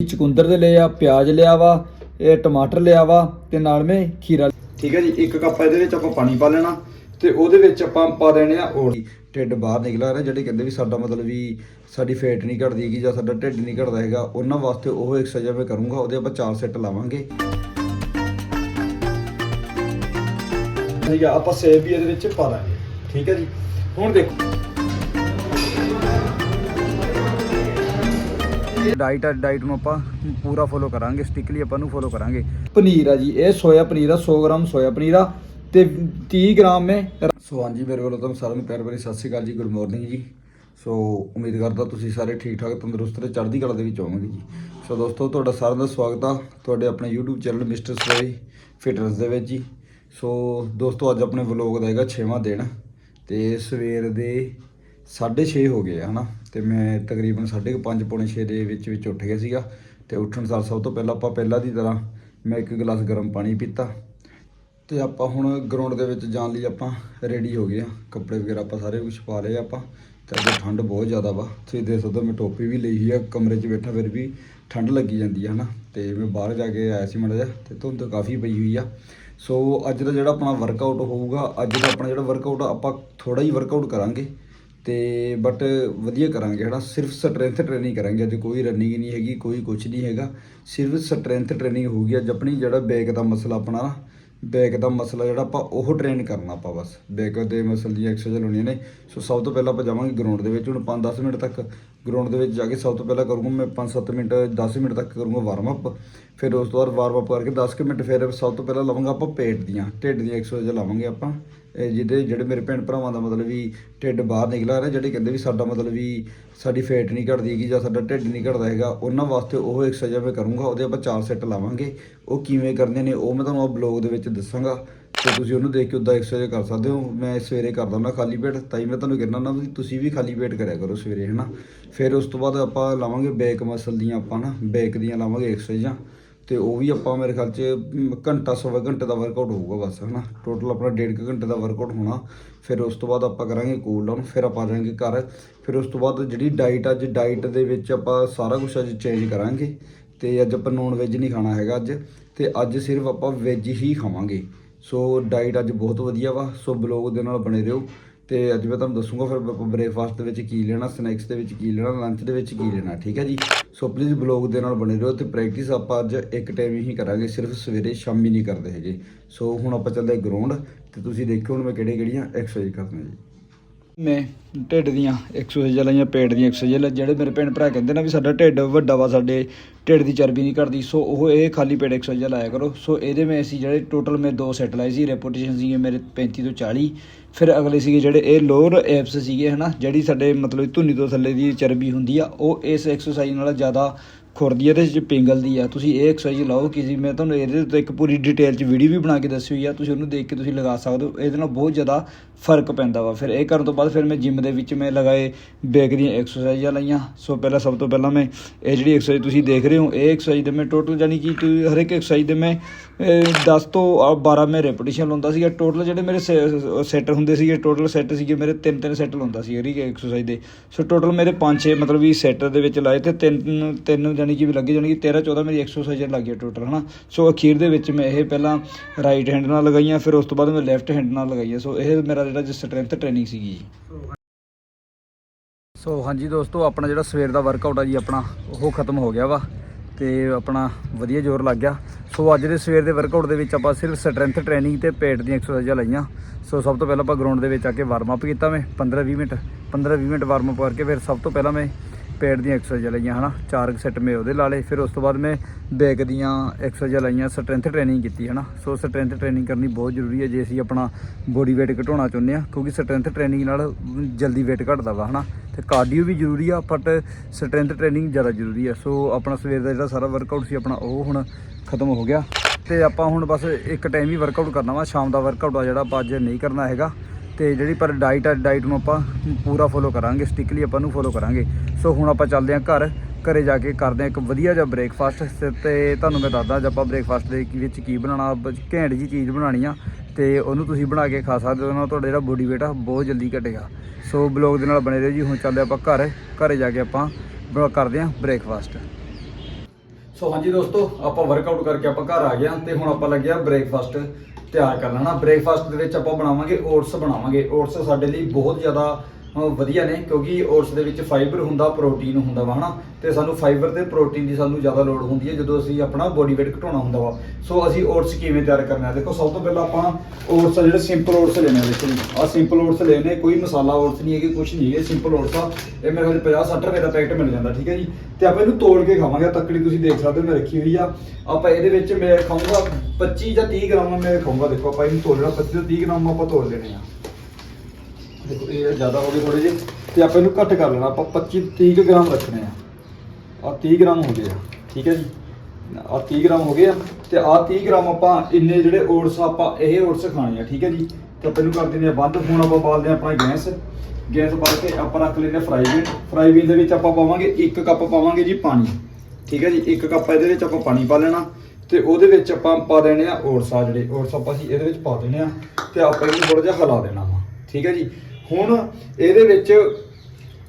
ਚੁਕੰਦਰ ਦੇ ਲਿਆ ਪਿਆਜ਼ ਲਿਆ ਵਾ ਇਹ ਟਮਾਟਰ ਲਿਆ ਵਾ ਤੇ ਨਾਲ ਮੈਂ ਖੀਰਾ ਠੀਕ ਹੈ ਜੀ ਇੱਕ ਕੱਪ ਇਹਦੇ ਵਿੱਚ ਆਪਾਂ ਪਾਣੀ ਪਾ ਲੈਣਾ ਤੇ ਉਹਦੇ ਵਿੱਚ ਆਪਾਂ ਪਾ ਦੇਣੇ ਆ ਓੜ ਢਿੱਡ ਬਾਹਰ ਨਿਕਲਾ ਰਿਹਾ ਜਿਹੜੇ ਕਹਿੰਦੇ ਵੀ ਸਾਡਾ ਮਤਲਬ ਵੀ ਸਾਡੀ ਫੇਟ ਨਹੀਂ ਘਟਦੀ ਹੈਗੀ ਜਾਂ ਸਾਡਾ ਢਿੱਡ ਨਹੀਂ ਘਟਦਾ ਹੈਗਾ ਉਹਨਾਂ ਵਾਸਤੇ ਉਹ ਐਕਸਰਸਾਈਜ਼ ਮੈਂ ਕਰੂੰਗਾ ਉਹਦੇ ਆਪਾਂ ਚਾਰ ਸੈੱਟ ਲਾਵਾਂਗੇ। ਠੀਕ ਆ ਆਪਾਂ ਸੇਬ ਵੀ ਇਹਦੇ ਵਿੱਚ ਪਾ ਦਾਂਗੇ ਠੀਕ ਹੈ ਜੀ ਹੁਣ ਦੇਖੋ। ਡਾਈਟ ਆ ਡਾਈਟ ਨੂੰ ਆਪਾਂ ਪੂਰਾ ਫੋਲੋ ਕਰਾਂਗੇ ਸਟ੍ਰਿਕਟਲੀ ਆਪਾਂ ਨੂੰ ਫੋਲੋ ਕਰਾਂਗੇ। ਪਨੀਰ ਆ ਜੀ ਇਹ ਸੋਇਆ ਪਨੀਰ ਆ 100 ਗ੍ਰਾਮ ਸੋਇਆ ਪਨੀਰ ਆ ਤੇ 30 ਗ੍ਰਾਮ ਮੈਂ ਸੋ ਹਾਂਜੀ ਮੇਰੇ ਵੱਲੋਂ ਤੁਹਾਨੂੰ ਸਾਰਿਆਂ ਨੂੰ ਪਿਆਰ ਭਰੀ ਸਤਿ ਸ਼੍ਰੀ ਅਕਾਲ ਜੀ ਗੁੱਡ ਮਾਰਨਿੰਗ ਜੀ। ਸੋ ਉਮੀਦ ਕਰਦਾ ਤੁਸੀਂ ਸਾਰੇ ਠੀਕ ਠਾਕ ਤੰਦਰੁਸਤ ਤੇ ਚੜ੍ਹਦੀ ਕਲਾ ਦੇ ਵਿੱਚ ਹੋਵੋਗੇ ਜੀ। ਸੋ ਦੋਸਤੋ ਤੁਹਾਡਾ ਸਾਰਿਆਂ ਦਾ ਸਵਾਗਤ ਆ ਤੁਹਾਡੇ ਆਪਣੇ YouTube ਚੈਨਲ ਮਿਸਟਰ ਸੋਈ ਫਿਟਨੈਸ ਦੇ ਵਿੱਚ ਜੀ। ਸੋ ਦੋਸਤੋ ਅੱਜ ਆਪਣੇ ਵਲੌਗ ਦਾ ਹੈਗਾ 6ਵਾਂ ਦਿਨ ਤੇ ਸਵੇਰ ਦੇ 6:30 ਹੋ ਗਏ ਆ ਹਨਾ? ਤੇ ਮੈਂ ਤਕਰੀਬਨ 5:30 ਪੌਣੇ 6 ਦੇ ਵਿੱਚ ਵਿੱਚ ਉੱਠ ਗਿਆ ਸੀਗਾ ਤੇ ਉੱਠਣ ਸਾਰ ਸਭ ਤੋਂ ਪਹਿਲਾਂ ਆਪਾਂ ਪਹਿਲਾਂ ਦੀ ਤਰ੍ਹਾਂ ਮੈਂ ਇੱਕ ਗਲਾਸ ਗਰਮ ਪਾਣੀ ਪੀਤਾ ਤੇ ਆਪਾਂ ਹੁਣ ਗਰਾਊਂਡ ਦੇ ਵਿੱਚ ਜਾਣ ਲਈ ਆਪਾਂ ਰੈਡੀ ਹੋ ਗਏ ਆ। ਕੱਪੜੇ ਵਗੈਰਾ ਆਪਾਂ ਸਾਰੇ ਕੁਝ ਪਾ ਲਏ ਆਪਾਂ ਤੇ ਅੱਜ ਠੰਡ ਬਹੁਤ ਜ਼ਿਆਦਾ ਵਾ। ਤੁਸੀਂ ਦੇਖ ਸਕਦੇ ਹੋ ਮੈਂ ਟੋਪੀ ਵੀ ਲਈ ਹੋਈ ਆ, ਕਮਰੇ 'ਚ ਬੈਠਾ ਫਿਰ ਵੀ ਠੰਡ ਲੱਗੀ ਜਾਂਦੀ ਆ ਹਨਾ। ਤੇ ਮੈਂ ਬਾਹਰ ਜਾ ਕੇ ਆਇਆ ਸੀ ਮਾੜਾ ਜਿਹਾ ਤੇ ਧੁੰਦ ਕਾਫੀ ਪਈ ਹੋਈ ਆ। ਸੋ ਅੱਜ ਦਾ ਜਿਹੜਾ ਆਪਣਾ ਵਰਕਆਊਟ ਹੋਊਗਾ, ਅੱਜ ਦਾ ਆਪਣਾ ਜਿਹੜਾ ਵਰਕਆਊਟ ਆਪਾਂ ਥੋੜਾ ਹੀ ਵਰਕਆਊਟ ਕਰਾਂਗੇ। ਤੇ ਬਟ ਵਧੀਆ ਕਰਾਂਗੇ ਜਿਹੜਾ ਸਿਰਫ ਸਟਰੈਂਥ ਟ੍ਰੇਨਿੰਗ ਕਰਾਂਗੇ, ਅੱਜ ਕੋਈ ਰਨਿੰਗ ਨਹੀਂ ਹੈਗੀ, ਕੋਈ ਕੁਝ ਨਹੀਂ ਹੈਗਾ। ਸਿਰਫ ਸਟਰੈਂਥ ਟ੍ਰੇਨਿੰਗ ਹੋਊਗੀ ਅੱਜ ਆਪਣੀ ਜਿਹੜਾ ਬੈਕ ਦਾ ਮਸਲਾ ਆਪਣਾ ਬੈਕ ਦਾ ਮਸਲਾ ਜਿਹੜਾ ਆਪਾਂ ਉਹ ਟ੍ਰੇਨ ਕਰਨਾ ਆਪਾਂ ਬਸ। ਬੈਕ ਦੇ ਮਸਲ ਦੀ ਐਕਸਰਸਾਈਜ਼ ਹੋਣੀਆਂ ਨੇ, ਸੋ ਸਭ ਤੋਂ ਪਹਿਲਾਂ ਆਪਾਂ ਜਾਵਾਂਗੇ ਗਰਾਊਂਡ ਦੇ ਵਿੱਚ, ਹੁਣ 5-10 ਮਿੰਟ ਤੱਕ ਗਰਾਊਂਡ ਦੇ ਵਿੱਚ ਜਾ ਕੇ ਸਭ ਤੋਂ ਪਹਿਲਾਂ ਕਰੂੰਗਾ ਮੈਂ 5-7 ਮਿੰਟ 10 ਮਿੰਟ ਤੱਕ ਕਰੂੰਗਾ ਵਾਰਮ ਅਪ ਫਿਰ ਉਸ ਤੋਂ ਬਾਅਦ ਵਾਰਮ ਅਪ ਕਰਕੇ 10 ਕੁ ਮਿੰਟ ਫਿਰ ਸਭ ਤੋਂ ਪਹਿਲਾਂ ਲਵਾਂਗਾ ਆਪਾਂ ਪੇਟ ਦੀਆਂ, ਢਿੱਡ ਦੀਆਂ ਐਕਸਰਸਾਈਜ਼ ਲਾਵਾਂਗੇ ਆਪਾਂ। ਇਹ ਜਿਹਦੇ ਜਿਹੜੇ ਮੇਰੇ ਭੈਣ ਭਰਾਵਾਂ ਦਾ ਮਤਲਬ ਵੀ ਢਿੱਡ ਬਾਹਰ ਨਿਕਲਾ ਰਿਹਾ, ਜਿਹੜੇ ਕਹਿੰਦੇ ਵੀ ਸਾਡਾ ਮਤਲਬ ਵੀ ਸਾਡੀ ਫੈਟ ਨਹੀਂ ਘਟਦੀ ਹੈਗੀ ਜਾਂ ਸਾਡਾ ਢਿੱਡ ਨਹੀਂ ਘਟਦਾ ਹੈਗਾ, ਉਹਨਾਂ ਵਾਸਤੇ ਉਹ ਐਕਸਰਸਾਈਜ਼ ਮੈਂ ਕਰੂੰਗਾ, ਉਹਦੇ ਆਪਾਂ ਚਾਰ ਸੈੱਟ ਲਾਵਾਂਗੇ। ਉਹ ਕਿਵੇਂ ਕਰਦੇ ਨੇ ਉਹ ਮੈਂ ਤੁਹਾਨੂੰ ਆ ਬਲੌਗ ਦੇ ਵਿੱਚ ਦੱਸਾਂਗਾ। ਤੇ ਤੁਸੀਂ ਉਹਨੂੰ ਦੇਖ ਕੇ ਉਦਾਂ ਐਕਸਰਸਾਈਜ਼ ਕਰ ਸਕਦੇ ਹੋ। ਮੈਂ ਸਵੇਰੇ ਕਰਦਾ ਹੁੰਦਾ ਖਾਲੀ ਪੇਟ ਤਾਂ ਹੀ ਮੈਂ ਤੁਹਾਨੂੰ ਕਹਿੰਦਾ ਨਾ ਵੀ ਤੁਸੀਂ ਵੀ ਖਾਲੀ ਪੇਟ ਕਰਿਆ ਕਰੋ ਸਵੇਰੇ, ਹਨਾ। ਫਿਰ ਉਸ ਤੋਂ ਬਾਅਦ ਆਪਾਂ ਲਾਵਾਂਗੇ ਬੈਕ ਮਸਲ ਦੀਆਂ ਆਪਾਂ ਨਾ ਬੈਕ ਦੀਆਂ ਲਾਵਾਂਗੇ ਐਕਸਰਸਾਈਜ਼ਾਂ ਤੇ ਉਹ ਵੀ ਆਪਾਂ ਮੇਰੇ ਖਿਆਲ 'ਚ ਘੰਟਾ ਸਵਾ ਘੰਟੇ ਦਾ ਵਰਕਆਊਟ ਹੋਊਗਾ ਬਸ, ਹਨਾ? ਟੋਟਲ ਆਪਣਾ ਡੇਢ ਕੁ ਘੰਟੇ ਦਾ ਵਰਕਆਊਟ ਹੋਣਾ। ਫਿਰ ਉਸ ਤੋਂ ਬਾਅਦ ਆਪਾਂ ਕਰਾਂਗੇ ਕੂਲ ਡਾਊਨ ਫਿਰ ਆਪਾਂ ਜਾਵਾਂਗੇ ਘਰ। ਫਿਰ ਉਸ ਤੋਂ ਬਾਅਦ ਜਿਹੜੀ ਡਾਈਟ ਅੱਜ ਡਾਈਟ ਦੇ ਵਿੱਚ ਆਪਾਂ ਸਾਰਾ ਕੁਝ ਅੱਜ ਚੇਂਜ ਕਰਾਂਗੇ। ਤੇ ਅੱਜ ਆਪਾਂ ਨੌਨ ਵੈਜ ਨਹੀਂ ਖਾਣਾ ਹੈਗਾ ਅੱਜ। ਤੇ ਅੱਜ ਸਿਰਫ ਆਪਾਂ ਵੈਜ ਹੀ ਖਾਵਾਂਗੇ। ਸੋ ਡਾਈਟ ਅੱਜ ਬਹੁਤ ਵਧੀਆ ਵਾ। ਸੋ ਬਲੌਗ ਦੇ ਨਾਲ ਬਣੇ ਰਹੋ। ਤੇ ਅੱਜ ਮੈਂ ਤੁਹਾਨੂੰ ਦੱਸੂਗਾ ਫਿਰ ਆਪਾਂ ਬ੍ਰੇਕਫਾਸਟ ਦੇ ਵਿੱਚ ਕੀ ਲੈਣਾ ਸਨੈਕਸ ਦੇ ਵਿੱਚ ਕੀ ਲੈਣਾ ਲੰਚ ਦੇ ਵਿੱਚ ਕੀ ਲੈਣਾ, ਠੀਕ ਹੈ ਜੀ? ਸੋ ਪਲੀਜ਼ ਬਲੌਗ ਦੇ ਨਾਲ ਬਣੇ ਰਹੋ ਤੇ ਪ੍ਰੈਕਟਿਸ ਆਪਾਂ ਅੱਜ ਇੱਕ ਟਾਈਮ ਹੀ ਕਰਾਂਗੇ, ਸਿਰਫ ਸਵੇਰੇ ਸ਼ਾਮੀ ਨਹੀਂ ਕਰਦੇ ਹੈਗੇ। ਸੋ ਹੁਣ ਆਪਾਂ ਚੱਲਦੇ ਗਰਾਊਂਡ ਤੇ ਤੁਸੀਂ ਦੇਖਿਓ ਹੁਣ ਮੈਂ ਕਿਹੜੇ ਕਿਹੜੀਆਂ ਐਕਸਰਸਾਈਜ਼ ਕਰਨਾ ਜੀ। ਮੈਂ ਢਿੱਡ ਦੀਆਂ ਐਕਸਰਸਾਈਜ਼ਾਂ ਲਾਈਆਂ, ਪੇਟ ਦੀਆਂ ਐਕਸਰਸਾਈਜ਼ਾਂ ਜਿਹੜੇ ਮੇਰੇ ਭੈਣ ਭਰਾ ਕਹਿੰਦੇ ਨਾ ਵੀ ਸਾਡਾ ਢਿੱਡ ਵੱਡਾ ਵਾ, ਸਾਡੇ ਢਿੱਡ ਦੀ ਚਰਬੀ ਨਹੀਂ ਘਟਦੀ, ਸੋ ਉਹ ਇਹ ਖਾਲੀ ਪੇਟ ਐਕਸਰਸਾਈਜ਼ਾਂ ਲਾਇਆ ਕਰੋ। ਸੋ ਇਹਦੇ ਵਿੱਚ ਅਸੀਂ ਜਿਹੜੇ ਟੋਟਲ ਮੈਂ ਦੋ ਸੈੱਟ ਲਾਏ ਸੀ ਰੈਪੋਟੇਸ਼ਨ ਸੀਗੇ ਮੇਰੇ 35 ਤੋਂ 40 ਫਿਰ ਅਗਲੇ ਸੀਗੇ ਜਿਹੜੇ ਇਹ ਲੋਅਰ ਐਪਸ ਸੀਗੇ, ਹਨਾ, ਜਿਹੜੀ ਸਾਡੇ ਮਤਲਬ ਧੁਨੀ ਤੋਂ ਥੱਲੇ ਦੀ ਚਰਬੀ ਹੁੰਦੀ ਆ, ਉਹ ਇਸ ਐਕਸਰਸਾਈਜ਼ ਨਾਲ ਜ਼ਿਆਦਾ ਖੁਰਦੀ ਹੈ ਤੇ ਚ ਪਿੰਗਲਦੀ ਆ ਤੁਸੀਂ ਇਹ ਐਕਸਰਸਾਈਜ਼ ਲਾਓ ਜੀ ਮੈਂ ਤੁਹਾਨੂੰ ਇਹਦੇ ਉੱਤੇ ਇੱਕ ਪੂਰੀ ਡਿਟੇਲ ਚ ਵੀਡੀਓ ਵੀ ਬਣਾ ਕੇ ਦੱਸੀ ਹੋਈ ਆ ਤੁਸੀਂ ਉਹਨੂੰ ਦੇਖ ਕੇ ਤੁਸੀਂ ਲਗਾ ਸਕਦੇ ਹੋ ਇਹਦੇ ਨਾਲ ਬਹੁਤ ਜ਼ਿਆਦਾ ਫ਼ਰਕ ਪੈਂਦਾ ਵਾ। ਫਿਰ ਇਹ ਕਰਨ ਤੋਂ ਬਾਅਦ ਫਿਰ ਮੈਂ ਜਿਮ ਦੇ ਵਿੱਚ ਮੈਂ ਲਗਾਏ ਬੈਕ ਦੀਆਂ ਐਕਸਰਸਾਈਜ਼ਾਂ ਲਾਈਆਂ। ਸੋ ਪਹਿਲਾਂ ਸਭ ਤੋਂ ਪਹਿਲਾਂ ਮੈਂ ਇਹ ਜਿਹੜੀ ਐਕਸਰਸਾਈਜ਼ ਤੁਸੀਂ ਦੇਖ ਰਹੇ ਹੋ ਇਹ ਐਕਸਰਸਾਈਜ਼ ਦੇ ਮੈਂ ਟੋਟਲ ਜਾਨੀ ਕਿ ਤੁਸੀਂ ਹਰ ਇੱਕ ਐਕਸਰਸਾਈਜ਼ ਦੇ ਮੈਂ ਅਹ, 10 ਤੋਂ ਅਹ, 12 ਮੈਂ ਰੈਪੀਟੀਸ਼ਨ ਲਾਉਂਦਾ ਸੀਗਾ। ਟੋਟਲ ਜਿਹੜੇ ਮੇਰੇ ਸੈੱਟ ਹੁੰਦੇ ਸੀਗੇ ਟੋਟਲ ਸੈੱਟ ਸੀਗੇ ਮੇਰੇ ਤਿੰਨ ਤਿੰਨ ਸੈੱਟ ਲਾਉਂਦਾ ਸੀ ਹਰ ਇੱਕ ਐਕਸਰਸਾਈਜ਼ ਦੇ। ਸੋ ਟੋਟਲ ਮੇਰੇ 5-6 ਮਤਲਬ ਵੀ ਸੈੱਟ ਦੇ ਵਿੱਚ ਲਾਏ ਤੇ ਤਿੰਨ ਤਿੰਨ ਜਾਨੀ ਕਿ ਵੀ ਲੱਗੇ ਜਾਨੀ ਕਿ 13 14 ਮੇਰੀ ਐਕਸਰਸਾਈਜ਼ ਲੱਗ ਗਈ ਟੋਟਲ ਹਨਾ? ਸੋ ਅਖੀਰ ਦੇ ਵਿੱਚ ਮੈਂ ਇਹ ਪਹਿਲਾਂ ਰਾਈਟ ਹੈਂਡ ਨਾਲ ਲਗਾਈਆਂ, ਫਿਰ ਉਸ ਤੋਂ ਬਾਅਦ ਮੈਂ ਲੈਫਟ ਹੈਂਡ ਨਾਲ ਲਗਾਈਆਂ। ਸੋ ਇਹ ਮੇਰਾ ਜਿਹੜਾ ਸਟਰੈਂਥ ਟ੍ਰੇਨਿੰਗ ਸੀਗੀ ਜੀ। ਸੋ ਹਾਂਜੀ ਦੋਸਤੋ, ਆਪਣਾ ਜਿਹੜਾ ਸਵੇਰ ਦਾ ਵਰਕਆਊਟ ਆ ਜੀ, ਆਪਣਾ, ਉਹ ਖਤਮ ਹੋ ਗਿਆ ਵਾ ਤੇ ਆਪਣਾ ਵਧੀਆ ਜ਼ੋਰ ਲੱਗ ਗਿਆ। ਸੋ ਅੱਜ ਦੇ ਸਵੇਰ ਦੇ ਵਰਕਆਊਟ ਦੇ ਵਿੱਚ ਆਪਾਂ ਸਿਰਫ ਸਟਰੈਂਥ ਟ੍ਰੇਨਿੰਗ ਤੇ ਪੇਟ ਦੀਆਂ ਐਕਸਰਸਾਈਜ਼ਾਂ ਲਾਈਆਂ। ਸੋ ਸਭ ਤੋਂ ਪਹਿਲਾਂ ਆਪਾਂ ਗਰਾਊਂਡ ਦੇ ਵਿੱਚ ਆ ਕੇ ਵਾਰਮ ਅਪ ਕੀਤਾ ਮੈਂ 15-20 ਮਿੰਟ 15-20 ਮਿੰਟ ਵਾਰਮ ਅਪ ਕਰਕੇ ਫਿਰ ਸਭ ਤੋਂ ਪਹਿਲਾਂ ਮੈਂ ਪੇਟ ਦੀਆਂ ਐਕਸਰਸਾਈਜ਼ਾਂ ਲਾਈਆਂ, ਹਨਾ? ਚਾਰ ਸੈੱਟ ਮੈਂ ਉਹਦੇ ਲਾ ਲਏ। ਫਿਰ ਉਸ ਤੋਂ ਬਾਅਦ ਮੈਂ ਬੈਕ ਦੀਆਂ ਐਕਸਰਸਾਈਜ਼ਾਂ ਲਾਈਆਂ ਸਟਰੈਂਥ ਟ੍ਰੇਨਿੰਗ ਕੀਤੀ, ਹਨਾ? ਸੋ ਸਟਰੈਂਥ ਟ੍ਰੇਨਿੰਗ ਕਰਨੀ ਬਹੁਤ ਜ਼ਰੂਰੀ ਹੈ ਜੇ ਅਸੀਂ ਆਪਣਾ ਬੋਡੀ weight ਘਟਾਉਣਾ ਚਾਹੁੰਦੇ ਆ ਕਿਉਂਕਿ ਸਟਰੈਂਥ ਟ੍ਰੇਨਿੰਗ ਨਾਲ ਜਲਦੀ weight ਘਟਦਾ ਵਾ, ਹਨਾ? ਤੇ ਕਾਰਡੀਓ ਵੀ ਜ਼ਰੂਰੀ ਆ ਬਟ ਸਟਰੈਂਥ ਟ੍ਰੇਨਿੰਗ ਜ਼ਿਆਦਾ ਜ਼ਰੂਰੀ ਆ। ਸੋ ਆਪਣਾ ਸਵੇਰ ਦਾ ਜਿਹੜਾ ਸਾਰਾ ਵਰਕਆਊਟ ਸੀ ਆਪਣਾ, ਉਹ ਹੁਣ ਖਤਮ ਹੋ ਗਿਆ। ਤੇ ਆਪਾਂ ਹੁਣ ਬਸ ਇੱਕ ਟਾਈਮ ਹੀ ਵਰਕਆਊਟ ਕਰਨਾ ਵਾ, ਸ਼ਾਮ ਦਾ ਵਰਕਆਊਟ ਆ ਜਿਹੜਾ ਆਪਾਂ ਅੱਜ ਨਹੀਂ ਕਰਨਾ ਹੈਗਾ। ਤੇ ਜਿਹੜੀ ਪਰ ਡਾਈਟ ਆ ਡਾਈਟ ਨੂੰ ਆਪਾਂ ਪੂਰਾ ਫੋਲੋ ਕਰਾਂਗੇ ਸਟ੍ਰਿਕਟਲੀ ਆਪਾਂ ਨੂੰ ਫੋਲੋ ਕਰਾਂਗੇ। ਸੋ ਹੁਣ ਆਪਾਂ ਚੱਲਦੇ ਹਾਂ ਘਰ, ਘਰੇ ਜਾ ਕੇ ਕਰਦੇ ਹਾਂ ਇੱਕ ਵਧੀਆ ਜਿਹਾ ਬ੍ਰੇਕਫਾਸਟ ਤੇ ਤੁਹਾਨੂੰ ਮੈਂ ਦੱਸਦਾ ਅੱਜ ਆਪਾਂ ਬ੍ਰੇਕਫਾਸਟ ਦੇ ਵਿੱਚ ਕੀ ਬਣਾਉਣਾ ਘੈਂਟ ਜੀ ਚੀਜ਼ ਬਣਾਉਣੀ ਆ ਤੇ ਉਹਨੂੰ ਤੁਸੀਂ ਬਣਾ ਕੇ ਖਾ ਸਕਦੇ ਹੋ ਉਹਦੇ ਨਾਲ ਤੁਹਾਡਾ ਜਿਹੜਾ ਬੋਡੀ weight ਆ, ਬਹੁਤ ਜਲਦੀ ਘਟੇਗਾ। ਸੋ ਬਲੌਗ ਦੇ ਨਾਲ ਬਣੇ ਰਹੋ ਜੀ, ਹੁਣ ਚੱਲਦੇ ਆਪਾਂ ਘਰ, ਘਰੇ ਜਾ ਕੇ ਆਪਾਂ ਬ- ਕਰਦੇ ਹਾਂ ਬ੍ਰੇਕਫਾਸਟ ਸੋ ਹਾਂਜੀ ਦੋਸਤੋ, ਆਪਾਂ ਵਰਕਆਊਟ ਕਰਕੇ ਆਪਾਂ ਘਰ ਆ ਗਏ ਹਾਂ ਤੇ ਹੁਣ ਆਪਾਂ ਲੱਗਿਆ ਬ੍ਰੇਕਫਾਸਟ ਤਿਆਰ ਕਰਨਾ ਹਨਾ। ਬ੍ਰੇਕਫਾਸਟ ਦੇ ਵਿੱਚ ਆਪਾਂ ਬਣਾਵਾਂਗੇ ਓਟਸ ਬਣਾਵਾਂਗੇ। ਓਟਸ ਸਾਡੇ ਲਈ ਬਹੁਤ ਜ਼ਿਆਦਾ ਵਧੀਆ ਨੇ, ਕਿਉਂਕਿ ਓਟਸ ਦੇ ਵਿੱਚ ਫਾਈਬਰ ਹੁੰਦਾ ਪ੍ਰੋਟੀਨ ਹੁੰਦਾ ਵਾ, ਹਨਾ? ਤੇ ਸਾਨੂੰ ਫਾਈਬਰ ਤੇ ਪ੍ਰੋਟੀਨ ਦੀ ਸਾਨੂੰ ਜ਼ਿਆਦਾ ਲੋੜ ਹੁੰਦੀ ਹੈ, ਜਦੋਂ ਅਸੀਂ ਆਪਣਾ ਬੋਡੀ weight ਘਟਾਉਣਾ ਹੁੰਦਾ ਵਾ। ਸੋ ਅਸੀਂ ਓਟਸ ਕਿਵੇਂ ਤਿਆਰ ਕਰਨਾ ਹੈ? ਦੇਖੋ, ਸਭ ਤੋਂ ਪਹਿਲਾਂ ਆਪਾਂ ਓਟਸ ਆ, ਜਿਹੜੇ ਸਿੰਪਲ ਓਟਸ ਲੈਣੇ ਆ, ਦੇਖੋ ਆ ਸਿੰਪਲ ਓਟਸ ਲੈਣੇ, ਕੋਈ ਮਸਾਲਾ ਓਟਸ ਨਹੀਂ ਹੈਗੇ ਕੁਝ ਨਹੀਂ ਹੈ ਸਿੰਪਲ ਓਟਸ ਆ। ਇਹ ਮੇਰੇ ਕੋਲ 50 60 ਰੁਪਏ ਦਾ ਪੈਕਟ ਮਿਲ ਜਾਂਦਾ, ਠੀਕ ਹੈ ਜੀ? ਤੇ ਆਪਾਂ ਇਹਨੂੰ ਤੋੜ ਕੇ ਖਾਵਾਂਗੇ ਤੱਕੜੀ ਤੁਸੀਂ ਦੇਖ ਸਕਦੇ ਹੋ, ਮੈਂ ਰੱਖੀ ਹੋਈ ਆ। ਆਪਾਂ ਇਹਦੇ ਵਿੱਚ ਮੈਂ ਖਾਊਂਗਾ 25 ਜਾਂ 30 ਗ੍ਰਾਮ, ਮੈਂ ਖਾਊਂਗਾ, ਦੇਖੋ, ਆਪਾਂ ਇਹਨੂੰ ਤੋੜ ਲੈਣਾ 25 ਤੋਂ 30 ਗ੍ਰਾਮ ਆਪਾਂ ਤੋੜ ਲੈਣੇ ਆ। ਦੇਖੋ, ਇਹ ਜ਼ਿਆਦਾ ਹੋ ਗਏ ਥੋੜੇ ਜਿਹੇ, ਤੇ ਆਪਾਂ ਇਹਨੂੰ ਘੱਟ ਕਰ ਲੈਣਾ, ਆਪਾਂ 25 30 ਕੁ ਗ੍ਰਾਮ ਰੱਖਣੇ ਆ। ਆ 30 ਗ੍ਰਾਮ ਹੋ ਗਏ ਆ, ਠੀਕ ਹੈ ਜੀ? ਆ 30 ਗ੍ਰਾਮ ਹੋ ਗਏ ਆ, ਤੇ ਆ 30 ਗ੍ਰਾਮ ਆਪਾਂ ਇੰਨੇ ਜਿਹੜੇ ਓਟਸ ਆਪਾਂ ਇਹ ਓਟਸ ਖਾਣੇ ਆ, ਠੀਕ ਹੈ ਜੀ? ਤੇ ਆਪਾਂ ਇਹਨੂੰ ਕਰ ਦਿੰਦੇ ਆ ਬੰਦ, ਹੁਣ ਆਪਾਂ ਬਾਲਦੇ ਆ ਆਪਣਾ ਗੈਸ। ਗੈਸ ਬਾਲ ਕੇ ਆਪਾਂ ਰੱਖ ਲੈਂਦੇ ਫਰਾਈ ਬੀਨ। ਫਰਾਈ ਬੀਨ ਦੇ ਵਿੱਚ ਆਪਾਂ ਪਾਵਾਂਗੇ 1 ਕੱਪ, ਪਾਵਾਂਗੇ ਜੀ ਪਾਣੀ, ਠੀਕ ਹੈ ਜੀ? 1 ਕੱਪ ਇਹਦੇ ਵਿੱਚ ਆਪਾਂ ਪਾਣੀ ਪਾ ਲੈਣਾ, ਤੇ ਉਹਦੇ ਵਿੱਚ ਆਪਾਂ ਪਾ ਦੇਣੇ ਆ ਓਟਸ ਆ ਜਿਹੜੇ। ਓਟਸ ਆਪਾਂ ਅਸੀਂ ਇਹਦੇ ਵਿੱਚ ਪਾ ਦੇਣੇ ਆ, ਤੇ ਆਪਾਂ ਇਹਨੂੰ ਥੋੜਾ ਜਿਹਾ ਹਿਲਾ ਦੇਣਾ ਵਾ, ਠੀਕ ਹੈ ਜੀ? ਹੁਣ ਇਹਦੇ ਵਿੱਚ,